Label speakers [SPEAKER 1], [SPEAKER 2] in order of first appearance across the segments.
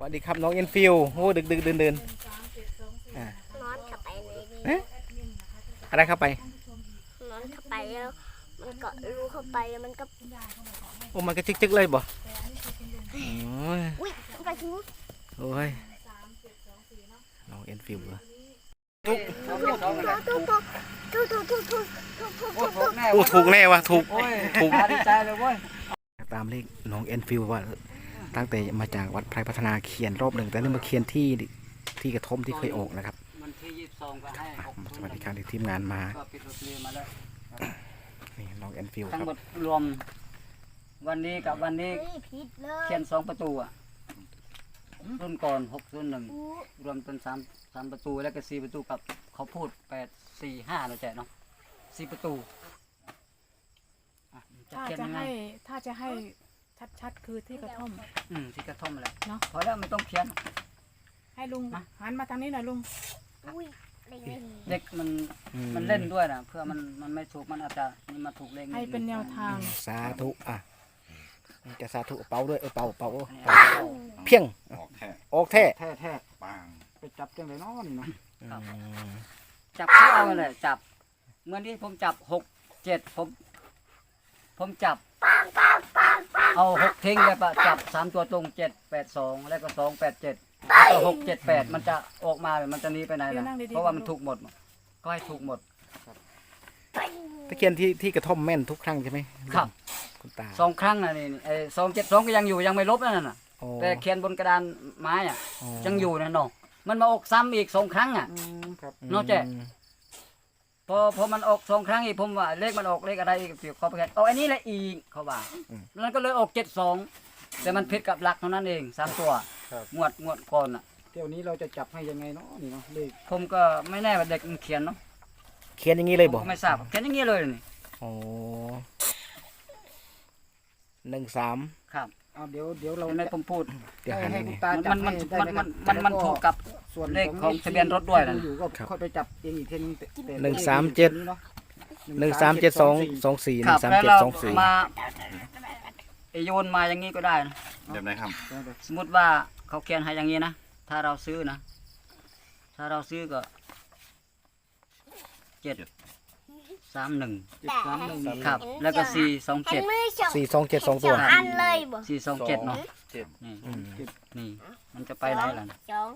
[SPEAKER 1] สวัสดีครับน้องเอ็นฟิวโอ้ดึกดึกเดินเดินอ่าน
[SPEAKER 2] อนเข้าไปเลย
[SPEAKER 1] เอ๊ะอะไรเข้าไป
[SPEAKER 2] นอนเข้าไปแล้วมันก็รูเข้าไปแล้วมันก็
[SPEAKER 1] โอ้มันก็จึกๆเลยบ่โอ้ย
[SPEAKER 2] อุ้ยไปถึง
[SPEAKER 1] โอ้ยน้องเอ็นฟิวเหรอ
[SPEAKER 2] ทุกทุกทุกทุกทุกทุกทุกทุกทุกทุกทุก
[SPEAKER 1] โอ้ถูกแน่วะถูก
[SPEAKER 3] โอ้ย
[SPEAKER 1] ถูก
[SPEAKER 3] ดีใจเลยเว้ย
[SPEAKER 1] ตามเลขน้องเอ็นฟิวว่า ตั้งแต่มาจากวัดไพรพัฒนาเขียนรอบหนึ่งแต่นี่มาเขียนที่ที่กระท่อมที่เคยออกนะครับ
[SPEAKER 3] มันที่ยี่สิบสองก็ให้
[SPEAKER 1] อะ
[SPEAKER 3] หก
[SPEAKER 1] สวัสดีครับที่ทีมงานมา
[SPEAKER 3] ก็ปิดรถเรียนมาแล้ว
[SPEAKER 1] นี่น้องเอ็นฟิวค
[SPEAKER 3] ทั้ง
[SPEAKER 1] รับ
[SPEAKER 3] หมดรวมวันนี้กับวันนี้
[SPEAKER 2] เฮ้ยผิดเลย
[SPEAKER 3] เขียนสองประตูอะรุ่นก่อนหกรุ่นหนึ่ง
[SPEAKER 2] อู้
[SPEAKER 3] รวมเป็นสามสามประตูแล้วก็สี่ประตูกับเขาพูดแปดสี่ห้าเราแจกเนาะสี่ประตูอะจะ
[SPEAKER 4] ถ้า
[SPEAKER 3] เขียน
[SPEAKER 4] จะ
[SPEAKER 3] ยังไง
[SPEAKER 4] ให้ถ้าจะให้ ชัดๆ คือที่กระท่อม
[SPEAKER 3] อืมที่กระท่อมแหละ
[SPEAKER 4] เนาะ
[SPEAKER 3] พอแล้วไม่ต้องเขียน
[SPEAKER 4] ให้ลุง
[SPEAKER 3] มา
[SPEAKER 4] หันมาทางนี้หน่อยลุง
[SPEAKER 2] อุ้ยอะไรเงี้ย
[SPEAKER 3] เด็กมัน
[SPEAKER 1] อืม
[SPEAKER 3] มันเล่นด้วยนะเพื่อมันมันไม่ถูกมันอาจจะนี่มาถูกเลข
[SPEAKER 4] ให้เป็นแนวทาง
[SPEAKER 1] สาธุอะจะสาธุเป่าด้วยเออเป่าเป่า
[SPEAKER 3] อันนี้
[SPEAKER 1] เป่า
[SPEAKER 3] เอา
[SPEAKER 1] เพียง
[SPEAKER 5] ออกแค่
[SPEAKER 1] ออกแท้
[SPEAKER 3] แท้แท้
[SPEAKER 5] ปัง
[SPEAKER 3] ไปจับจังเลยเนาะนี่เนาะครับ
[SPEAKER 1] อืม
[SPEAKER 3] จับคู่เอาเลยจับเมื่อนี้ผมจับหกเจ็ดผม ผมจับ เอาหกทิ้งแล้วปะจับสามตัวตรงเจ็ดแปดสองแล้วก็สองแปดเจ็ดแล้วก็หกเจ็ดแปดมันจะออกมามันจะหนี้ไปไหนล่ะเพราะว่ามันถูกหมดก็ให้ถูกหมด
[SPEAKER 1] ตะเคียนที่ที่กระท่อมแม่นทุกครั้งใช่ไหม
[SPEAKER 3] ครับ
[SPEAKER 1] คุณตา
[SPEAKER 3] สองครั้งนะนี่ไอ้สองเจ็ดสองก็ยังอยู่ยังไม่ลบนั่นน่ะ
[SPEAKER 1] โอ้
[SPEAKER 3] แต่เขียนบนกระดานไม้อะ
[SPEAKER 1] อ๋อ
[SPEAKER 3] ยังอยู่นะเนาะมันมาออกซ้ำอีกสองครั้งอะ
[SPEAKER 5] ครับ
[SPEAKER 3] เนาะเจ๊ พอพอมันออกสองครั้งอีกผมว่าเลขมันออกเลขอะไรอีกเดี๋ยวเขาไปแค่เอาอันนี้แหละอีกเขาว่าแล้วก็เลยออกเจ็ดสองแต่มันผิดกับหลักเท่านั้นเองสามตัวงวดงวดก่อนอะ
[SPEAKER 6] เที่ยวนี้เราจะจับให้ยังไงเนาะนี่เนาะเลข
[SPEAKER 3] ผมก็ไม่แน่ว่าเด็กมันเขียนเนาะ
[SPEAKER 1] เขียนอย่างนี้เลย
[SPEAKER 3] ผ
[SPEAKER 1] บ่
[SPEAKER 3] มก็ไม่ทราบเขียนอย่างนี้เลยนี่
[SPEAKER 1] โอ้หนึ่งสาม
[SPEAKER 3] ครับ
[SPEAKER 6] เอาเดี๋ยวเดี๋ยวเรา
[SPEAKER 3] ในผมพูด
[SPEAKER 1] เดี๋ยวหัน
[SPEAKER 6] ให้
[SPEAKER 1] นี่
[SPEAKER 6] คุณตาจั
[SPEAKER 3] มั
[SPEAKER 6] บ
[SPEAKER 3] น
[SPEAKER 6] ให้
[SPEAKER 3] มัน
[SPEAKER 6] ได้
[SPEAKER 3] มัน
[SPEAKER 6] ไหม
[SPEAKER 3] มันมันมันถูกกับ
[SPEAKER 6] ส่วน
[SPEAKER 3] เลขของทะเบียนรถด้วยนะ
[SPEAKER 6] อยู่ก็ค่อยไปจับเองอีกทีนึงแต่แต่
[SPEAKER 1] หนึ่งสามเจ็ด
[SPEAKER 6] เนาะ
[SPEAKER 1] หนึ่งสามเจ็ดสองสองสี่ห
[SPEAKER 3] ครั
[SPEAKER 1] นึ่
[SPEAKER 3] บ
[SPEAKER 1] งสาม
[SPEAKER 3] แล้ว
[SPEAKER 1] เจ็ด
[SPEAKER 3] เรา
[SPEAKER 1] สองสี่
[SPEAKER 3] มาไอโยนมาอย่างนี้ก็ได้นะ
[SPEAKER 5] เดี๋ยวไหนครับ
[SPEAKER 3] สมมติว่าเขาเขียนให้อย่างนี้นะถ้าเราซื้อนะ ถ้าเราซื้อก็เจ็ดสามหนึ่ง
[SPEAKER 6] เจ็ดสามหนึ่ง
[SPEAKER 3] ครับ แล้วก็สี่สอง
[SPEAKER 2] เห็
[SPEAKER 3] เจ็
[SPEAKER 2] น
[SPEAKER 3] ด
[SPEAKER 2] มือสอง
[SPEAKER 1] สี่สองเจ็ดสองตัว
[SPEAKER 2] เห็นอันเลยบ่
[SPEAKER 3] สี่สองเจ็ดเนาะ
[SPEAKER 5] เจ็ด
[SPEAKER 3] นี่
[SPEAKER 1] อืม
[SPEAKER 3] นี่มันจะไปไหนล่ะ
[SPEAKER 2] สอง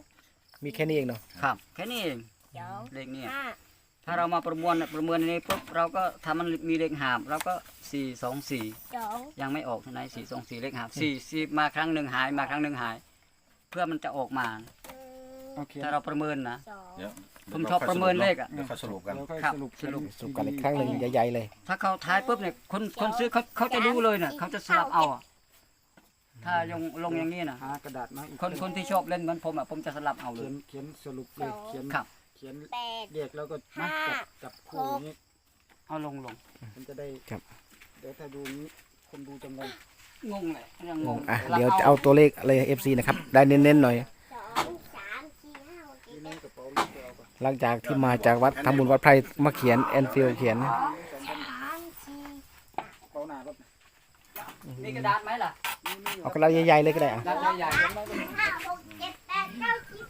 [SPEAKER 1] มีแค่นี้เองเนาะ
[SPEAKER 3] ครับแค่นี้เอง
[SPEAKER 2] สอง
[SPEAKER 3] เลขนี้
[SPEAKER 2] ห้า
[SPEAKER 3] ถ้าเรามาประมวลประเมินในนี้ปุ๊บเราก็ถ้ามันมีเลขหาบเราก็สี่สองสี่
[SPEAKER 2] สอง
[SPEAKER 3] ยังไม่ออกเท่าไหนสี่สองสี่เลขหาบสี่สี่มาครั้งหนึ่งหายมาครั้งหนึ่งหาย เพื่อมันจะออกมา
[SPEAKER 6] โอเค
[SPEAKER 3] ถ้าเราประเมินนะ
[SPEAKER 2] สอง
[SPEAKER 5] เดี๋ยว
[SPEAKER 3] ผมชอบประเมินเลขอะ
[SPEAKER 5] เดี๋ยวค่อยสรุปกัน
[SPEAKER 6] เราค่อย
[SPEAKER 3] ครับ
[SPEAKER 6] สรุป
[SPEAKER 3] สรุป
[SPEAKER 1] สรุปกันอีกครั้งหนึ่งใหญ่ๆเลย
[SPEAKER 3] ถ้าเขาทายปุ๊บเนี่ยคนคนซื้อเขาเขาจะรู้เลยนะเขาจะสลับเอาอะ ถ้าลงลงอย่างนี้นะ
[SPEAKER 6] หากระดาษมาอีก
[SPEAKER 3] คนคนที่ชอบเล่นเหมือนผมอะผมจะสลับเอาเล
[SPEAKER 6] เขีย
[SPEAKER 3] ย
[SPEAKER 6] นเขียนสรุปเลยเขียน
[SPEAKER 3] ครับ
[SPEAKER 6] เขียน
[SPEAKER 2] แปด
[SPEAKER 6] แยกแล้วก็มาจับจับคู่อย่างนี้
[SPEAKER 3] เอาลงลง
[SPEAKER 6] มันจะได้
[SPEAKER 1] ครับ
[SPEAKER 6] เดี๋ยวถ้าดูนี้คนดูจะงง
[SPEAKER 3] งงเลยยังงง
[SPEAKER 1] อะเดี๋ยวจะเอาตัวเลขเลยเอฟซีนะครับ ได้เน้นๆหน่อย
[SPEAKER 2] สองสามสี่ห้าหกเจ็
[SPEAKER 6] ที่
[SPEAKER 2] ด
[SPEAKER 6] ในกระเป๋าลูกเดียวก่อน
[SPEAKER 1] หลังจากที่มาจากวัดทำบุญวัดไพรมาเขียนแอนฟิลเขียน
[SPEAKER 2] สามสี่
[SPEAKER 6] กระเป๋าหน้ารถ
[SPEAKER 3] มีกระดาษไหมล่ะ
[SPEAKER 1] เอากระดาษใหญ่ๆเลยก็ได้อะ
[SPEAKER 3] กระดาษใหญ่
[SPEAKER 2] ห้าหกเจ็ดแปดเก้าสิบ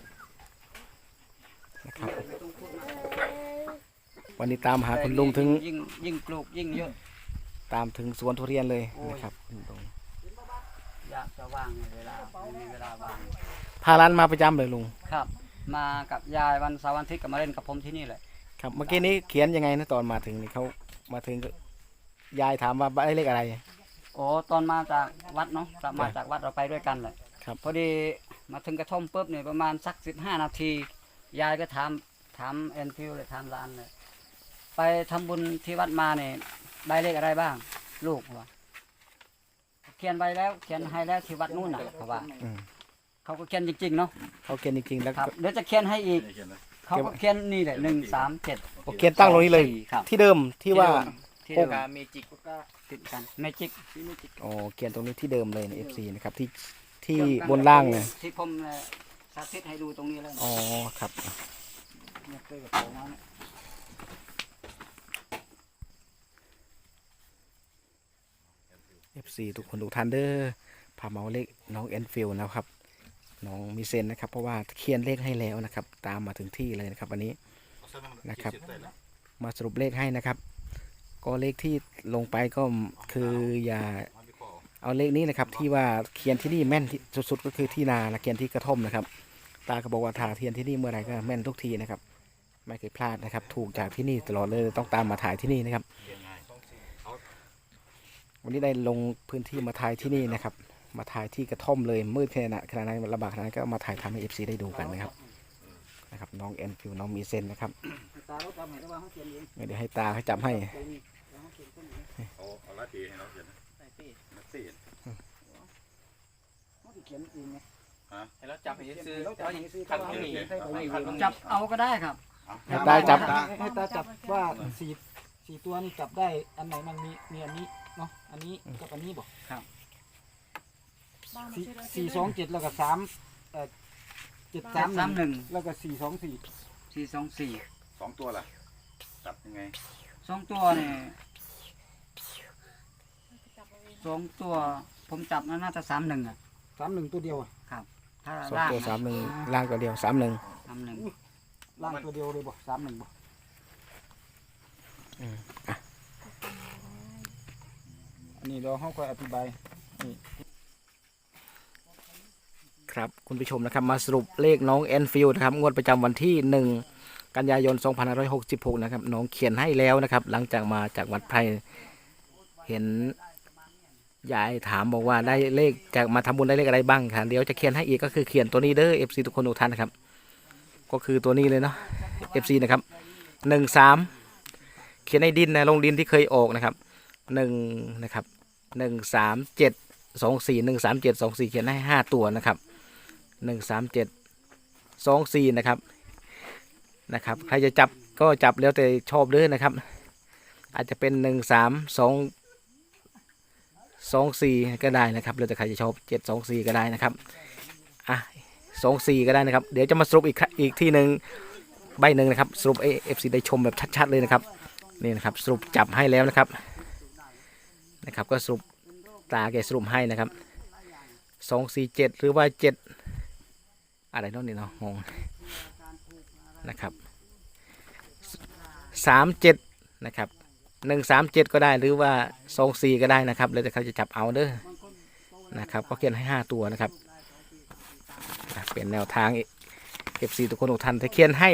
[SPEAKER 1] นะครับ
[SPEAKER 2] เออ
[SPEAKER 1] วันนี้ตามหาคุณลุงถึง
[SPEAKER 3] ยิ่งยิ่งปลูกยิ่งเยอะ
[SPEAKER 1] ตามถึงสวนทุเรียนเลยนะครับคุณลุง
[SPEAKER 3] อยากจะว่างเวลาไม่มีเวลาว่าง
[SPEAKER 1] พาร้านมาประจำเลยลุง
[SPEAKER 3] ครับ มากับยายวันเสาร์วันอาทิตย์ก็มาเล่นกับผมที่นี่เลย
[SPEAKER 1] ครับเมื่อกี้นี้เขียนยังไงนะตอนมาถึงนี่เขามาถึงก็ยายถามว่าบ้านเลขอะไร
[SPEAKER 3] โอ้ตอนมาจากวัดเนาะกลับมาจากวัดเราไปด้วยกันเลย
[SPEAKER 1] ครับ
[SPEAKER 3] พอดีมาถึงกระท่อมปุ๊บเนี่ยประมาณสักสิบห้านาที ยายก็ถามถามแอนฟิวเลยถามร้านเลยไปทำบุญที่วัดมาเนี่ยได้เลขอะไรบ้าง ลูกว่าเขียนไว้แล้วเขียนให้แล้วที่วัดนู่นน่ะเขาว่า
[SPEAKER 1] อืม
[SPEAKER 3] เขาก็เขียนจริงๆเนาะ
[SPEAKER 1] เขาเขียนจริงๆแล้ว
[SPEAKER 3] ครับ
[SPEAKER 1] ก็
[SPEAKER 3] เดี๋ยวจะเขียนให้อีก
[SPEAKER 5] ไม่ได้เขียนเลย
[SPEAKER 3] เขาก็เขียนนี่แหละหนึ่งสามเจ็ด
[SPEAKER 1] โอเขียนตั้งตรงนี้เลย
[SPEAKER 3] ครับ
[SPEAKER 1] ที่เดิมที่ว่า
[SPEAKER 3] ที่เดิม
[SPEAKER 6] เมจิกก็
[SPEAKER 3] ติดกันเมจิก
[SPEAKER 1] อ๋อเขียนตรงนี้ที่เดิมเลยในเอฟซีนะครับที่ที่บนล่างเลย
[SPEAKER 3] ที่ผมเอ่อสาธิตให้ดูตรงนี้แล้ว
[SPEAKER 1] อ๋อครับ
[SPEAKER 3] เนี่ยเคยกับผมมาเนี่ย
[SPEAKER 1] เอฟซีทุกคนทุกท่านเด้อพาเมาเลขน้องแอนฟิลนะครับ น้องมีเซนนะครับ เพราะว่าเขียนเลขให้แล้วนะครับ ตามมาถึงที่เลยนะครับวันนี้นะครับ มาสรุปเลขให้นะครับ ก็เลขที่ลงไปก็คืออย่าเอาเลขนี้นะครับ ที่ว่าเขียนที่นี่แม่นที่สุดๆก็คือที่นาและเขียนที่กระท่อมนะครับ ตาก็บอกว่าทาเทียนที่นี่เมื่อไหรก็แม่นทุกทีนะครับ ไม่เคยพลาดนะครับ ถูกจากที่นี่ตลอดเลยต้องตามมาถ่ายที่นี่นะครับ วันนี้ได้ลงพื้นที่มาถ่ายที่นี่นะครับ มาถ่ายที่กระท่อมเลยมืดขนาดขนาดนั้นลำบากขนาดนั้นก็มาถ่ายทำให้เอฟซีได้ดูกันนะครับนะครับน้องแอนฟิวน้องมีเซนนะครับ
[SPEAKER 6] ตาเราจำให้ได้ว่าเขาเขียนเอง
[SPEAKER 1] เดี๋ยวให้ตาเขาจับให้
[SPEAKER 5] เอาเอาละทีให้น้องเขียนนะนักสี่
[SPEAKER 6] เขาสิเขียนเองไง
[SPEAKER 7] ให้เราจับให้ซื้อ
[SPEAKER 6] เรา
[SPEAKER 7] เรา
[SPEAKER 6] จำ
[SPEAKER 7] ยัง
[SPEAKER 6] ให้ซื้อ
[SPEAKER 7] ขัด
[SPEAKER 6] เขา
[SPEAKER 7] ไม่มี
[SPEAKER 6] ให้ใบ
[SPEAKER 7] ไม่
[SPEAKER 6] เอ
[SPEAKER 7] ขัด
[SPEAKER 6] ง
[SPEAKER 7] มัน
[SPEAKER 3] จับเอาก็ได้ครับ
[SPEAKER 1] ให้ตาจับ
[SPEAKER 6] ให้ตาจับว่าสี่สี่ตัวนี่จับได้อันไหนมันมีมีอันนี้เนาะอันนี้กับอันนี้บอก
[SPEAKER 4] บ้านไม่
[SPEAKER 6] สี่
[SPEAKER 4] ใช่เรา
[SPEAKER 6] สี่สองเจ็ดแล้วก็สามเอ่อเจ็ดสาม
[SPEAKER 3] สาม
[SPEAKER 6] ห
[SPEAKER 3] ห
[SPEAKER 6] นึ่ง
[SPEAKER 3] นึ่ง
[SPEAKER 6] แล้วก็สี่สองสี่
[SPEAKER 3] สี่สองสี่
[SPEAKER 5] สองตัวล่ะจับยังไง
[SPEAKER 3] สองตัวเนี่ย สองตัว ผมจับน่าจะสามหนึ่งอะ
[SPEAKER 6] สามหนึ่งตัวเดียวอะ
[SPEAKER 3] ถ้า
[SPEAKER 1] สอง
[SPEAKER 3] ล่าง
[SPEAKER 1] ตัวสามหนึ่งล่างตัวเดียวสามหนึ่ง
[SPEAKER 3] สามหนึ่ง
[SPEAKER 6] ล่างตัวเดียวเลยบอกสามหนึ่งบอกอันนี้เราเขาคอยอธิบายนี่
[SPEAKER 1] ครับคุณผู้ชมนะครับมาสรุปเลขน้องแอนฟิลนะครับงวดประจำวันที่1กันยายน 2566 นะครับน้องเขียนให้แล้วนะครับ หลังจากมาจากวัดไพรเห็น ยายถามบอกว่าได้เลขจากมาทำบุญได้เลขอะไรบ้างค่ะเดี๋ยวจะเขียนให้อีกก็คือเขียนตัวนี้เด้อ FC ทุกคนทุกท่านนะครับ ก็คือตัวนี้เลยเนาะ FC นะครับหนึ่งสามเขียนในดินนะลงดินที่เคยออกนะครับหนึ่งนะครับหนึ่งสามเจ็ดสองสี่หนึ่งสามเจ็ดสองสี่เขียนให้ห้าตัวนะครับหนึ่งสามเจ็ดสองสี่นะครับนะครับ ใครจะจับก็จับแล้วแต่ชอบเลยนะครับ อาจจะเป็นหนึ่งสามสอง สองสี่ก็ได้นะครับแล้วแต่ใครจะชอบเจ็ดสองสี่ก็ได้นะครับอะสองสี่ก็ได้นะครับ เดี๋ยวจะมาสรุปอีกอีกที่หนึ่งใบหนึ่งนะครับ สรุปเอฟซีได้ชมแบบชัด ๆ เลยนะครับนี่นะครับสรุปจับให้แล้วนะครับนะครับ ก็สรุปตาแกสรุปให้นะครับสองสี่เจ็ดหรือว่าเจ็ดอะไรนั่นนี่เนาะงงนะครับสามเจ็ดนะครับ หนึ่งสามเจ็ดก็ได้หรือว่าสองสี่ก็ได้นะครับ แล้วแต่เขาจะจับเอาเด้อนะครับก็เขียนให้ห้าตัวนะครับเป็นแนวทางเอฟซีทุกคนทุกท่านแต่เขียนให้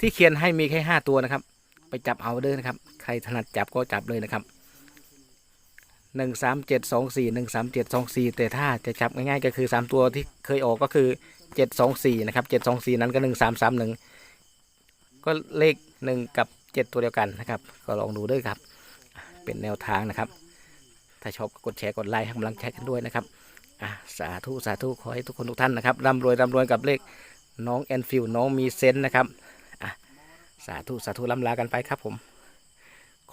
[SPEAKER 1] ที่เขียนให้มีแค่ห้าตัวนะครับ ไปจับเอาเด้อนะครับ ใครถนัดจับก็จับเลยนะครับหนึ่งสามเจ็ดสองสี่หนึ่งสามเจ็ดสองสี่แต่ถ้าจะจับง่ายๆก็คือสามตัวที่เคยออกก็คือเจ็ดสองสี่นะครับเจ็ดสองสี่นั้นก็หนึ่งสามสามหนึ่งก็เลขหนึ่งกับ เจ็ดตัวเดียวกันนะครับ ก็ลองดูด้วยครับ เป็นแนวทางนะครับ ถ้าชอบกดแชร์กดไลค์ให้กำลังใจกันด้วยนะครับสาธุสาธุขอให้ทุกคนทุกท่านนะครับร่ำรวยร่ำรวยกับเลขน้องแอนฟิลน้องมีเซนนะครับสาธุสาธุล่ำลากันไปครับผม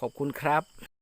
[SPEAKER 1] ขอบคุณครับ